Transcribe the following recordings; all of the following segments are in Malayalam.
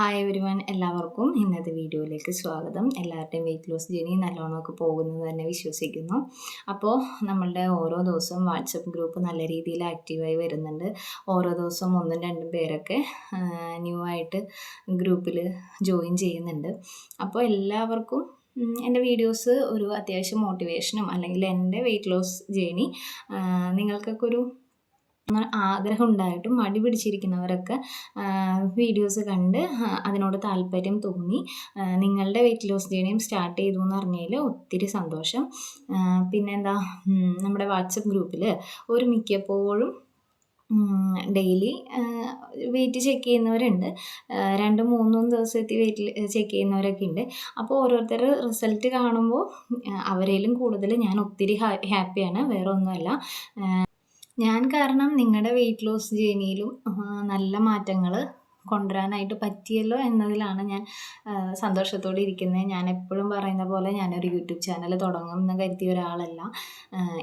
ഹായ് എവരിവൺ എല്ലാവർക്കും ഇന്നത്തെ വീഡിയോയിലേക്ക് സ്വാഗതം. എല്ലാവരുടെയും വെയിറ്റ് ലോസ് ജേണി നല്ലോണമൊക്കെ പോകുന്നത് തന്നെ വിശ്വസിക്കുന്നു. അപ്പോൾ നമ്മളുടെ ഓരോ ദിവസവും വാട്സപ്പ് ഗ്രൂപ്പ് നല്ല രീതിയിൽ ആക്റ്റീവായി വരുന്നുണ്ട്. ഓരോ ദിവസവും ഒന്നും രണ്ടും പേരൊക്കെ ന്യൂ ആയിട്ട് ഗ്രൂപ്പിൽ ജോയിൻ ചെയ്യുന്നുണ്ട്. അപ്പോൾ എല്ലാവർക്കും എന്റെ വീഡിയോസ് ഒരു അത്യാവശ്യം മോട്ടിവേഷനും അല്ലെങ്കിൽ എന്റെ വെയിറ്റ് ലോസ് ജേണി നിങ്ങൾക്കൊക്കെ ഒരു ആഗ്രഹം ഉണ്ടായിട്ടും മടി പിടിച്ചിരിക്കുന്നവരൊക്കെ വീഡിയോസ് കണ്ട് അതിനോട് താല്പര്യം തോന്നി. നിങ്ങളുടെ വെയിറ്റ് ലോസ് ജേണിയും സ്റ്റാർട്ട് ചെയ്തു എന്ന് പറഞ്ഞതിൽ ഒത്തിരി സന്തോഷം. പിന്നെന്താ നമ്മുടെ വാട്സപ്പ് ഗ്രൂപ്പിൽ ഒരു മിക്കപ്പോഴും ഡെയിലി വെയിറ്റ് ചെക്ക് ചെയ്യുന്നവരുണ്ട്. രണ്ട് മൂന്നും ദിവസത്തെ വെയിറ്റ് ചെക്ക് ചെയ്യുന്നവരൊക്കെ ഉണ്ട്. അപ്പോൾ ഓരോരുത്തർ റിസൾട്ട് കാണുമ്പോൾ അവരേലും കൂടുതൽ ഞാൻ ഒത്തിരി ഹാപ്പിയാണ് വേറെ ഒന്നുമല്ല ഞാൻ കാരണം നിങ്ങളുടെ വെയിറ്റ് ലോസ് ജേണിയിലും നല്ല മാറ്റങ്ങൾ കൊണ്ടുവരാനായിട്ട് പറ്റിയല്ലോ എന്നതിലാണ് ഞാൻ സന്തോഷത്തോടെ ഇരിക്കുന്നത് ഞാൻ എപ്പോഴും പറയുന്ന പോലെ ഞാനൊരു യൂട്യൂബ് ചാനൽ തുടങ്ങും എന്ന് കരുതിയ ഒരാളല്ല.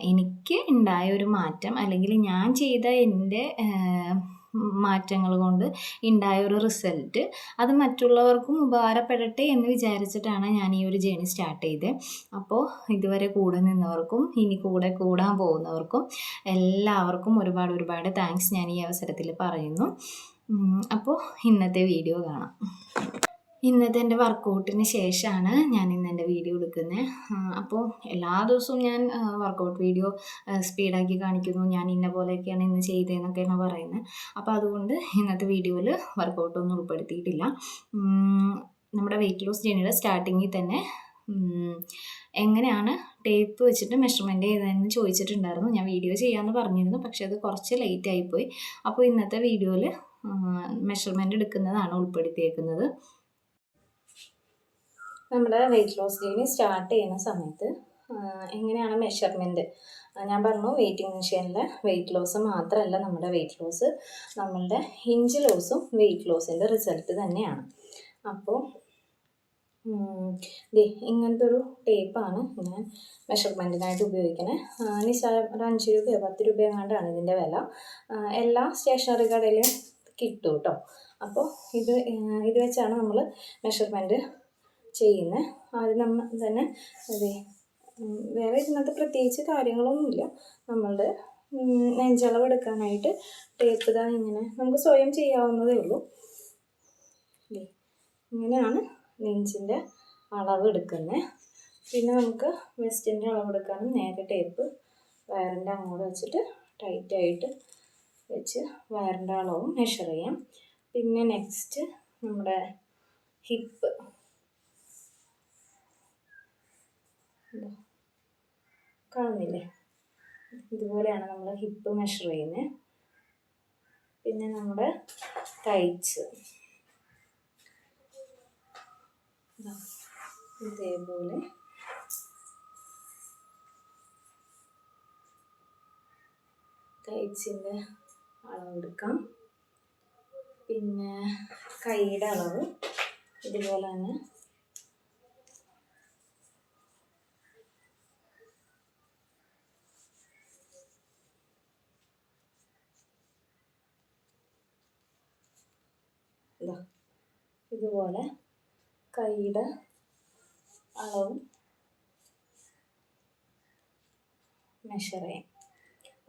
എനിക്ക് ഉണ്ടായ ഒരു മാറ്റം അല്ലെങ്കിൽ ഞാൻ ചെയ്ത എന്റെ മാറ്റങ്ങൾ കൊണ്ട് ഉണ്ടായ ഒരു റിസൾട്ട് അത് മറ്റുള്ളവർക്കും ഉപകാരപ്പെടട്ടെ എന്ന് വിചാരിച്ചിട്ടാണ് ഞാൻ ഈ ഒരു ജേണി സ്റ്റാർട്ട് ചെയ്തത് അപ്പോൾ ഇതുവരെ കൂടെ നിന്നവർക്കും ഇനി കൂടെ കൂടാൻ പോകുന്നവർക്കും എല്ലാവർക്കും ഒരുപാട് ഒരുപാട് താങ്ക്സ് ഞാൻ ഈ അവസരത്തിൽ പറയുന്നു. അപ്പോൾ ഇന്നത്തെ വീഡിയോ കാണാം. ഇന്നത്തെ എന്റെ വർക്കൗട്ടിന് ശേഷമാണ് ഞാൻ ഇന്ന് എന്റെ വീഡിയോ എടുക്കുന്നത്. അപ്പോൾ എല്ലാ ദിവസവും ഞാൻ വർക്കൗട്ട് വീഡിയോ സ്പീഡാക്കി കാണിക്കുന്നു. ഞാൻ ഇന്ന പോലെയൊക്കെയാണ് ഇന്ന് ചെയ്തതെന്നൊക്കെയാണ് പറയുന്നത്. അപ്പോൾ അതുകൊണ്ട് ഇന്നത്തെ വീഡിയോയിൽ വർക്കൗട്ടൊന്നും ഉൾപ്പെടുത്തിയിട്ടില്ല. നമ്മുടെ വെയിറ്റ് ലോസ് ജേണിയുടെ സ്റ്റാർട്ടിങ്ങിൽ തന്നെ എങ്ങനെയാണ് ടേപ്പ് വെച്ചിട്ട് മെഷർമെന്റ് ചെയ്തതെന്ന് ചോദിച്ചിട്ടുണ്ടായിരുന്നു. ഞാൻ വീഡിയോ ചെയ്യാമെന്ന് പറഞ്ഞിരുന്നു പക്ഷെ അത് കുറച്ച് ലേറ്റ് ആയിപ്പോയി. അപ്പോൾ ഇന്നത്തെ വീഡിയോയിൽ മെഷർമെന്റ് എടുക്കുന്നതാണ് ഉൾപ്പെടുത്തിയേക്കുന്നത്. നമ്മുടെ വെയിറ്റ് ലോസ് ജേണി സ്റ്റാർട്ട് ചെയ്യുന്ന സമയത്ത് എങ്ങനെയാണ് മെഷർമെന്റ് ഞാൻ പറഞ്ഞു വെയിറ്റിംഗ് മെഷീനിലെ വെയിറ്റ് ലോസ് മാത്രമല്ല നമ്മുടെ വെയിറ്റ് ലോസ് നമ്മളുടെ ഇഞ്ച് ലോസും വെയിറ്റ് ലോസിന്റെ റിസൾട്ട് തന്നെയാണ്. അപ്പോൾ ഇങ്ങനത്തെ ഒരു ടേപ്പാണ് ഞാൻ മെഷർമെന്റിനായിട്ട് ഉപയോഗിക്കുന്നത് നിസ്സാര ഒരു അഞ്ച് രൂപയോ പത്ത് രൂപയോ കണ്ടാണ് ഇതിന്റെ വില. എല്ലാ സ്റ്റേഷനറി കടയിലും കിട്ടും കേട്ടോ അപ്പോൾ ഇത് ഇത് വെച്ചാണ് നമ്മൾ മെഷർമെന്റ് ചെയ്യുന്നത് ആദ്യം നമ്മൾ തന്നെ അതെ. വേറെ ഇതിനകത്ത് പ്രത്യേകിച്ച് കാര്യങ്ങളൊന്നുമില്ല. നമ്മളുടെ നെഞ്ചളവെടുക്കാനായിട്ട് ടേപ്പ് ഇതാ ഇങ്ങനെ നമുക്ക് സ്വയം ചെയ്യാവുന്നതേ ഉള്ളൂ. ഇങ്ങനെയാണ് നെഞ്ചിന്റെ അളവ് എടുക്കുന്നത് പിന്നെ നമുക്ക് വെസ്റ്റിന്റെ അളവ് എടുക്കാനും നേരെ ടേപ്പ് വയറിന്റെ അങ്ങോട്ട് വെച്ചിട്ട് ടൈറ്റായിട്ട് വെച്ച് വയറിന്റെ അളവും മെഷർ ചെയ്യാം. പിന്നെ നെക്സ്റ്റ് നമ്മുടെ ഹിപ്പ് കാണുന്നില്ലേ? ഇതുപോലെയാണ് നമ്മൾ ഹിപ്പ് മെഷർ ചെയ്യുന്നത് പിന്നെ നമ്മുടെ ടൈറ്റ്സ് ഇതേപോലെ. ടൈറ്റ്സിന്റെ അളവെടുക്കാം പിന്നെ കൈയുടെ അളവ്. ഇതുപോലെ തന്നെ ഇതാ ഇതുപോലെ കൈയുടെ അളവും മെഷർ ചെയ്യാം.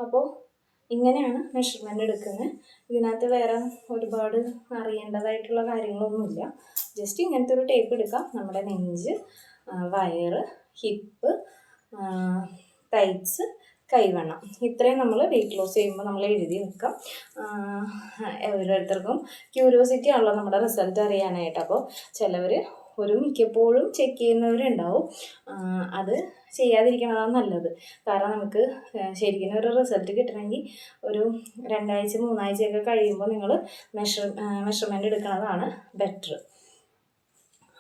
അപ്പോൾ ഇങ്ങനെയാണ് മെഷർമെന്റ് എടുക്കുന്നത്. ഇതിനകത്ത് വേറെ ഒരുപാട് അറിയേണ്ടതായിട്ടുള്ള കാര്യങ്ങളൊന്നുമില്ല. ജസ്റ്റ് ഇങ്ങനത്തെ ഒരു ടേപ്പ് എടുക്കാം. നമ്മുടെ നെഞ്ച് വയറ് ഹിപ്പ് ടൈറ്റ്സ് കൈവണ്ണം. ഇത്രയും നമ്മൾ വെയിറ്റ് ലോസ് ചെയ്യുമ്പോൾ നമ്മൾ എഴുതി വെക്കാം ഓരോരുത്തർക്കും ക്യൂരിയോസിറ്റി ആണല്ലോ നമ്മുടെ റിസൾട്ട് അറിയാനായിട്ട്. അപ്പോൾ ചിലവർ ഒരു മിക്കപ്പോഴും ചെക്ക് ചെയ്യുന്നവരുണ്ടാവും. അത് ചെയ്യാതിരിക്കുന്നതാണ് നല്ലത്. കാരണം നമുക്ക് ശരിക്കും ഒരു റിസൾട്ട് കിട്ടണമെങ്കിൽ ഒരു രണ്ടാഴ്ച മൂന്നാഴ്ചയൊക്കെ കഴിയുമ്പോൾ നിങ്ങൾ മെഷർ മെഷർമെന്റ് എടുക്കുന്നതാണ് ബെറ്റർ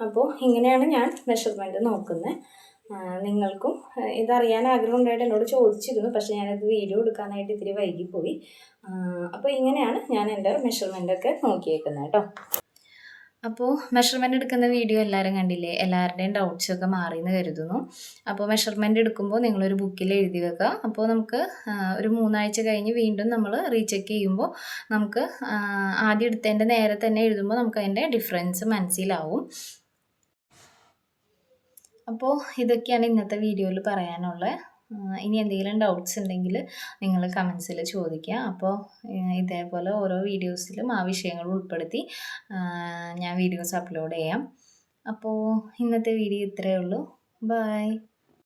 അപ്പോൾ ഇങ്ങനെയാണ് ഞാൻ മെഷർമെന്റ് നോക്കുന്നത് നിങ്ങൾക്കും ഇതറിയാൻ ആഗ്രഹം ഉണ്ടായിട്ട് എന്നോട് ചോദിച്ചിരുന്നു. പക്ഷേ ഞാനത് വീഡിയോ എടുക്കാനായിട്ട് ഇത്തിരി വൈകിപ്പോയി. അപ്പോൾ ഇങ്ങനെയാണ് ഞാൻ എന്റെ മെഷർമെന്റൊക്കെ നോക്കിയേക്കുന്നത് കേട്ടോ. അപ്പോൾ മെഷർമെന്റ് എടുക്കുന്ന വീഡിയോ എല്ലാവരും കണ്ടില്ലേ? എല്ലാവരുടെയും ഡൗട്ട്സൊക്കെ മാറിയെന്ന് കരുതുന്നു. അപ്പോൾ മെഷർമെന്റ് എടുക്കുമ്പോൾ നിങ്ങളൊരു ബുക്കിൽ എഴുതി വെക്കുക. അപ്പോൾ നമുക്ക് ഒരു മൂന്നാഴ്ച കഴിഞ്ഞ് വീണ്ടും നമ്മൾ റീചെക്ക് ചെയ്യുമ്പോൾ നമുക്ക് ആദ്യം എടുത്തതിന്റെ നേരെ തന്നെ എഴുതുമ്പോൾ നമുക്ക് അതിന്റെ ഡിഫറൻസ് മനസ്സിലാവും. അപ്പോൾ ഇതൊക്കെയാണ് ഇന്നത്തെ വീഡിയോയിൽ പറയാനുള്ളത് ഇനി എന്തെങ്കിലും ഡൗട്ട്സ് ഉണ്ടെങ്കിൽ നിങ്ങൾ കമൻസിൽ ചോദിക്കുക. അപ്പോൾ ഇതേപോലെ ഓരോ വീഡിയോസിലും ആ വിഷയങ്ങൾ ഉൾപ്പെടുത്തി ഞാൻ വീഡിയോസ് അപ്ലോഡ് ചെയ്യാം. അപ്പോൾ ഇന്നത്തെ വീഡിയോ ഇത്രയേ ഉള്ളൂ. ബൈ